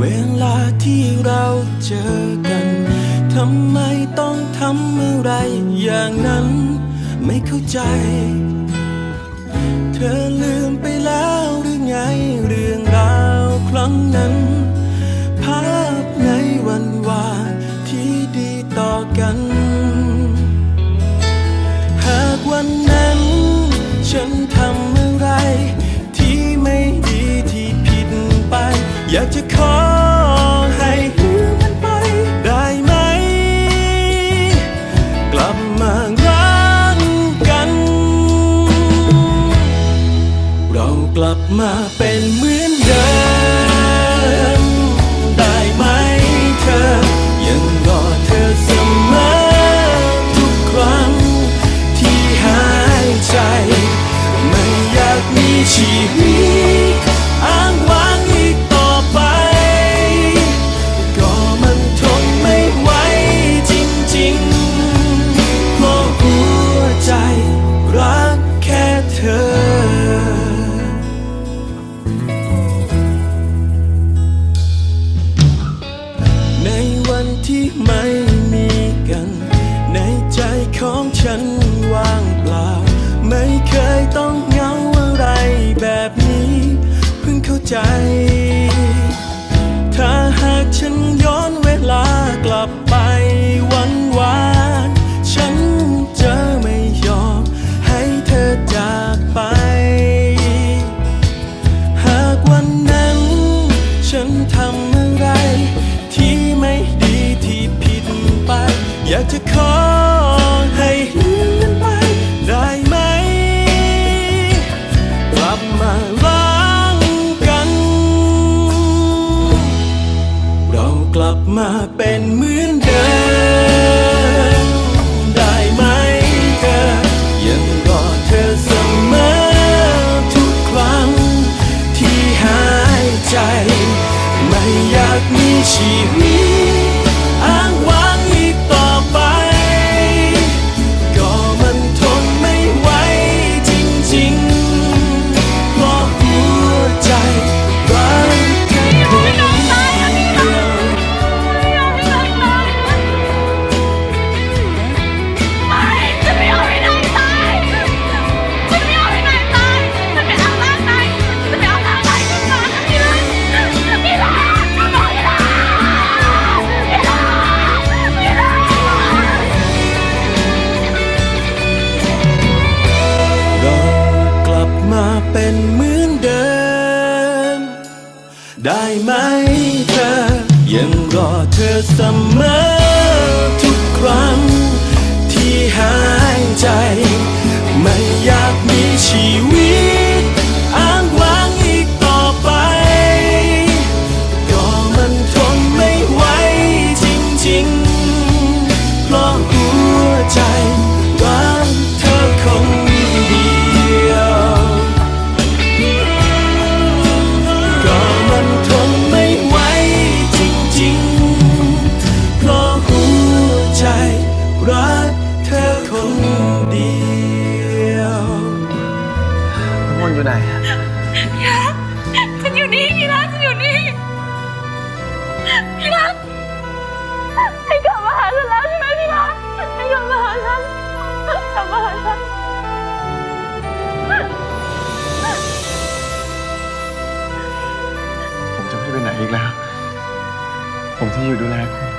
เวลาที่เราเจอกันทำไมต้องทำอะไรอย่างนั้น ไม่เข้าใจ เธอลืมไปแล้วหรือไงเรื่องราวครั้งนั้น ภาพในวันวานที่ดีต่อกัน หากวันนั้น ฉันทำอะไร ที่ไม่ดีที่ผิดไป อยากจะขอ มาเป็นเหมือนเดิม ได้ไหมเธอ ยังรอเธอเสมอทุกครั้งที่หายใจ ไม่อยากมีชีวิต ใจ ถ้าหากฉันย้อนเวลากลับไปวันวานฉันจะไม่ยอมให้เธอจากไป หากวันนั้นฉันทำอะไร ที่ไม่ดีที่ผิดไป อยากจะขอ มาเป็นเหมือนเดิมได้ไหมเธอ ยังรอเธอเสมอทุกครั้ง ที่หายใจ ไม่อยากมีชีวิต ได้ไหมเธอ ยังรอเธอเสมอทุกครั้ง ไหนอะพี่รักฉันอยู่นี่พี่รักฉันอยู่นี่พี่รักให้กลับมาหาฉันแล้วใช่ไหมพี่รักให้กลับมาหาฉันกลับมาหาฉันผมจะไม่ไปไหนอีกแล้ว ผมจะอยู่ดูแลคุณ